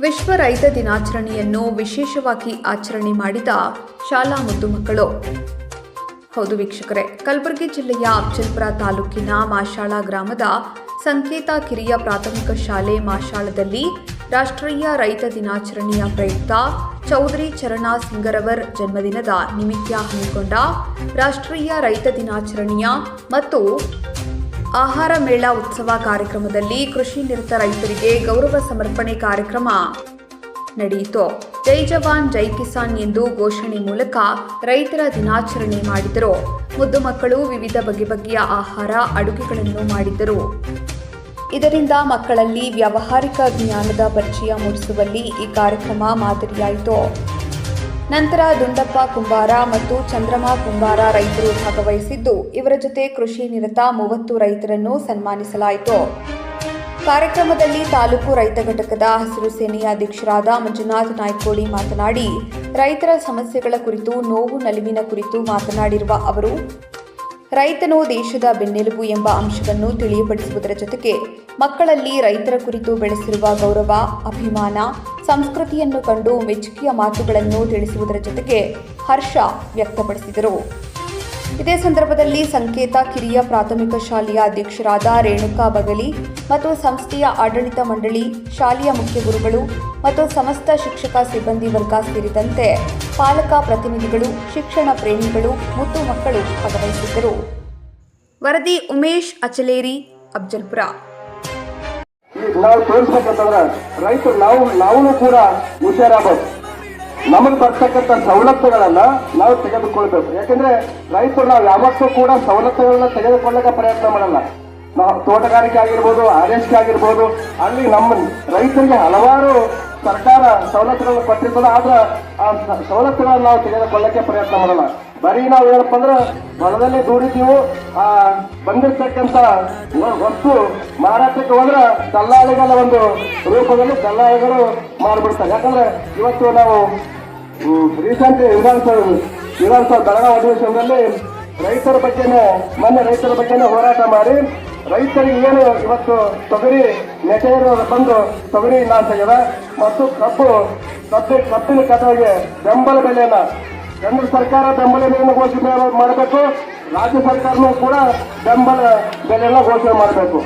ವಿಶ್ವ ರೈತ ದಿನಾಚರಣೆಯನ್ನು ವಿಶೇಷವಾಗಿ ಆಚರಣೆ ಮಾಡಿದ ಶಾಲಾ ಮುದ್ದು ಮಕ್ಕಳು. ಹೌದು ವೀಕ್ಷಕರೇ, ಕಲಬುರಗಿ ಜಿಲ್ಲೆಯ ಅಫ್ಜಲ್ಪುರ ತಾಲೂಕಿನ ಮಾಶಾಳ ಗ್ರಾಮದ ಸಂಕೇತ ಕಿರಿಯ ಪ್ರಾಥಮಿಕ ಶಾಲೆ ಮಾಶಾಳದಲ್ಲಿ ರಾಷ್ಟ್ರೀಯ ರೈತ ದಿನಾಚರಣೆಯ ಪ್ರಯುಕ್ತ ಚೌಧರಿ ಚರಣ ಸಿಂಗರವರ್ ಜನ್ಮದಿನದ ನಿಮಿತ್ತ ಹಮ್ಮಿಕೊಂಡ ರಾಷ್ಟ್ರೀಯ ರೈತ ದಿನಾಚರಣೆಯ ಮತ್ತು ಆಹಾರ ಮೇಳ ಉತ್ಸವ ಕಾರ್ಯಕ್ರಮದಲ್ಲಿ ಕೃಷಿ ನಿರತ ರೈತರಿಗೆ ಗೌರವ ಸಮರ್ಪಣೆ ಕಾರ್ಯಕ್ರಮ ನಡೆಯಿತು. ಜೈ ಜವಾನ್, ಜೈ ಕಿಸಾನ್ ಎಂದು ಘೋಷಣೆ ಮೂಲಕ ರೈತರ ದಿನಾಚರಣೆ ಮಾಡಿದರು. ಮುದ್ದು ಮಕ್ಕಳು ವಿವಿಧ ಬಗೆ ಬಗೆಯ ಆಹಾರ, ಅಡುಗೆಗಳನ್ನು ಮಾಡಿದ್ದರು ಇದರಿಂದ ಮಕ್ಕಳಲ್ಲಿ ವ್ಯಾವಹಾರಿಕ ಜ್ಞಾನದ ಪರಿಚಯ ಮೂಡಿಸುವಲ್ಲಿ ಈ ಕಾರ್ಯಕ್ರಮ ಮಾದರಿಯಾಯಿತು. ನಂತರ ದುಂಡಪ್ಪ ಕುಂಬಾರ ಮತ್ತು ಚಂದ್ರಮ ಕುಂಬಾರ ರೈತರು ಭಾಗವಹಿಸಿದ್ದು, ಇವರ ಜೊತೆ ಕೃಷಿ ನಿರತ ಮೂವತ್ತು ರೈತರನ್ನು ಸನ್ಮಾನಿಸಲಾಯಿತು. ಕಾರ್ಯಕ್ರಮದಲ್ಲಿ ತಾಲೂಕು ರೈತ ಘಟಕದ ಹಸಿರು ಸೇನೆಯ ಅಧ್ಯಕ್ಷರಾದ ಮಂಜುನಾಥ್ ನಾಯ್ಕೋಡಿ ಮಾತನಾಡಿ, ರೈತರ ಸಮಸ್ಯೆಗಳ ಕುರಿತು, ನೋವು ನಲಿವಿನ ಕುರಿತು ಮಾತನಾಡಿರುವ ಅವರು, ರೈತನು ದೇಶದ ಬೆನ್ನೆಲುಬು ಎಂಬ ಅಂಶವನ್ನು ತಿಳಿಯಪಡಿಸುವುದರ ಜೊತೆಗೆ ಮಕ್ಕಳಲ್ಲಿ ರೈತರ ಕುರಿತು ಬೆಳೆಸಿರುವ ಗೌರವ, ಅಭಿಮಾನ ಸಂಸ್ಕೃತಿಯನ್ನು ಕಂಡು ಮೆಚ್ಚುಗೆಯ ಮಾತುಗಳನ್ನು ತಿಳಿಸುವುದರ ಜೊತೆಗೆ ಹರ್ಷ ವ್ಯಕ್ತಪಡಿಸಿದರು. ಇದೇ ಸಂದರ್ಭದಲ್ಲಿ ಸಂಕೇತ ಕಿರಿಯ ಪ್ರಾಥಮಿಕ ಶಾಲೆಯ ಅಧ್ಯಕ್ಷರಾದ ರೇಣುಕಾ ಬಗಲಿ ಮತ್ತು ಸಂಸ್ಥೆಯ ಆಡಳಿತ ಮಂಡಳಿ, ಶಾಲೆಯ ಮುಖ್ಯ ಗುರುಗಳು ಮತ್ತು ಸಮಸ್ತ ಶಿಕ್ಷಕ ಸಿಬ್ಬಂದಿ ವರ್ಗ ಸೇರಿದಂತೆ ಪಾಲಕ ಪ್ರತಿನಿಧಿಗಳು, ಶಿಕ್ಷಣ ಪ್ರೇಮಿಗಳು, ಮತ್ತು ಮಕ್ಕಳು ಭಾಗವಹಿಸಿದ್ದರು. ವರದಿ ಉಮೇಶ್ ಅಚಲೇರಿ ಅಫ್ಜಲ್ಪುರ ನಾವು ತೋರಿಸ್ಬೇಕಂತಂದ್ರ ರೈತರು ನಾವು ನಾವು ಕೂಡ ಹುಷಾರಾಗಬೇಕು. ನಮಗೆ ಬರ್ತಕ್ಕಂಥ ಸವಲತ್ತುಗಳನ್ನ ನಾವು ತೆಗೆದುಕೊಳ್ಬೇಕು. ಯಾಕಂದ್ರೆ ರೈತರು ನಾವು ಯಾವತ್ತೂ ಕೂಡ ಸವಲತ್ತುಗಳನ್ನ ತೆಗೆದುಕೊಳ್ಳಕ್ಕೆ ಪ್ರಯತ್ನ ಮಾಡಲ್ಲ. ನಾವು ತೋಟಗಾರಿಕೆ ಆಗಿರ್ಬೋದು ಆರ್ಎಸ್ಕೆ ಆಗಿರ್ಬೋದು, ಅಲ್ಲಿ ನಮ್ಮ ರೈತರಿಗೆ ಹಲವಾರು ಸರ್ಕಾರ ಸವಲತ್ತುಗಳನ್ನು ಕೊಟ್ಟಿರ್ತದೆ, ಆದ್ರೆ ಆ ಸವಲತ್ತುಗಳನ್ನ ನಾವು ತೆಗೆದುಕೊಳ್ಳಕ್ಕೆ ಪ್ರಯತ್ನ ಮಾಡಲ್ಲ. ಬರೀ ನಾವು ಏನಪ್ಪ ಅಂದ್ರೆ ಹೊಲದಲ್ಲಿ ದುಡಿದೀವು ಆ, ಬಂದಿರ್ತಕ್ಕಂಥ ವಸ್ತು ಮಾರಾಟಕ್ಕೆ ಹೋದ್ರೆ ದಲ್ಲಾಳಿಗಳ ಒಂದು ರೂಪದಲ್ಲಿ ದಲ್ಲಾಳಿಗಳು ಮಾಡಿಬಿಡ್ತಾರೆ ಯಾಕಂದ್ರೆ ಇವತ್ತು ನಾವು ರೀಸೆಂಟ್ ವಿಧಾನಸಭೆ ವಿಧಾನಸಭೆ ಬೆಳಗಾವಿ ಅಧಿವೇಶನದಲ್ಲಿ ರೈತರ ಬಗ್ಗೆನೇ ಮೊನ್ನೆ ರೈತರ ಬಗ್ಗೆನೇ ಹೋರಾಟ ಮಾಡಿ, ರೈತರಿಗೆ ಏನು ಇವತ್ತು ತೊಗರಿ ನೆಟೆಯರು ಬಂದು ತೊಗರಿ ನಾಶ ಆಗ್ಯದ, ಮತ್ತು ಕಬ್ಬು ಕಬ್ಬು ಕಬ್ಬಿನ ಕಟಾವಿಗೆ ಬೆಂಬಲ ಬೆಲೆಯನ್ನ ಕೇಂದ್ರ ಸರ್ಕಾರ ಬೆಂಬಲ ಬೆಲೆಯನ್ನು ಘೋಷಣೆ ಮಾಡಬೇಕು ರಾಜ್ಯ ಸರ್ಕಾರನೂ ಕೂಡ ಬೆಂಬಲ ಬೆಲೆಯನ್ನ ಘೋಷಣೆ ಮಾಡಬೇಕು.